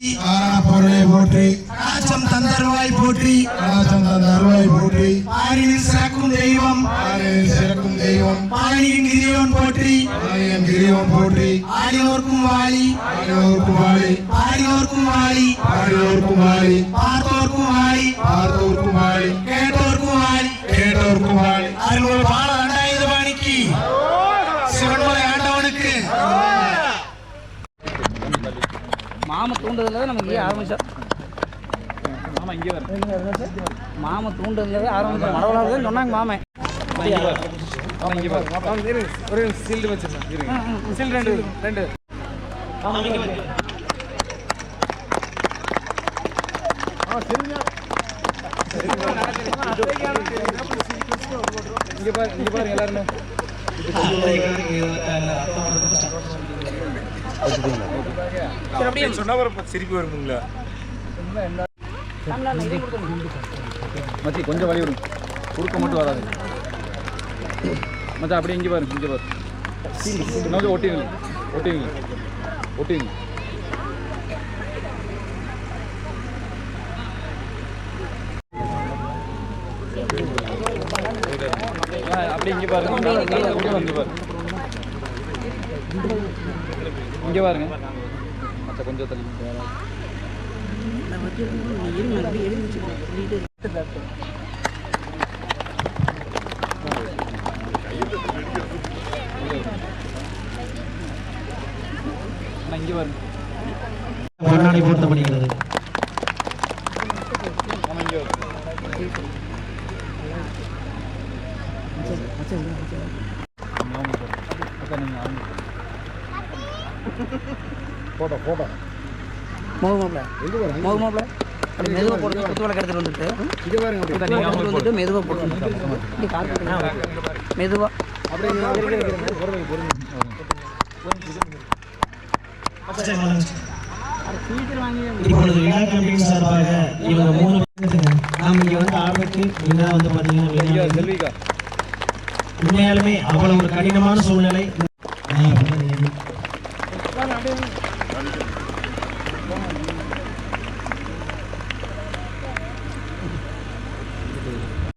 பொருளை போற்றி கடாச்சம் தந்தருவாய் போற்றி. கலாச்சம் தந்த அருளை போற்றி பாரினில் சிறக்கும் தெய்வம். ஆலயம் சிறக்கும் தெய்வம். பாரியின் கிரியோன் போற்றி. ஆலயம் கிரிவம் போற்றி. ஆடியோர்க்கும் வாழி ஆடியோர்க்கும் ஆடியோர்க்கும் வாழி பார்த்தோர்க்கும் வாழி பார்த்தோர்க்கும் வாழி மாம தூண்டுதல தான் நம்ம இங்கே ஆரம்பிச்சோம். மாமா இங்கே வர. மாம தூண்டுதல தான் ஆரம்பிச்சோம். மரவளாக சொன்னாங்க மாமன் ஒரு சீல்டு வச்சிருந்தேன். சீல்டு ரெண்டு ரெண்டு. இங்க பாரு இங்க பாருங்க எல்லாருமே. சொன்னா ஒரு சிரிப்பு வருங்களா மச்சி கொஞ்சம் வழி வரும். குறுக்க மட்டும் வராது. மச்சா அப்படியே இங்கே பாருங்க இங்கே பாருங்க இன்னும் ஒட்டிங்க ஒட்டிங்க ஒட்டிங்க அப்படியே இங்கே பாருங்க வந்து பாருங்க இங்கே பாருங்க. மச்சா கொஞ்சம் தள்ளி இங்கே பாருங்க. பொன்னாடை போர்த்தப்படுகிறது ஆமாம் இங்கே பாருங்க. போட்டோ போட்டோ அப்படி மெதுவாக போட்டு குத்து விளக்கு எடுத்துட்டு வந்துட்டு. எடுத்துட்டு வந்துட்டு மெதுவாக போட்டு வந்துட்டு. மெதுவாக இப்பொழுது விழா கமிட்டியின் சார்பாக இவங்க மூணு பேர் நாம் இங்க வந்து ஆரம்பிச்சு இதான் வந்து பாத்தீங்கன்னா விழா. செல்விகா உண்மையாலுமே அவ்வளவு ஒரு கடினமான சூழ்நிலை.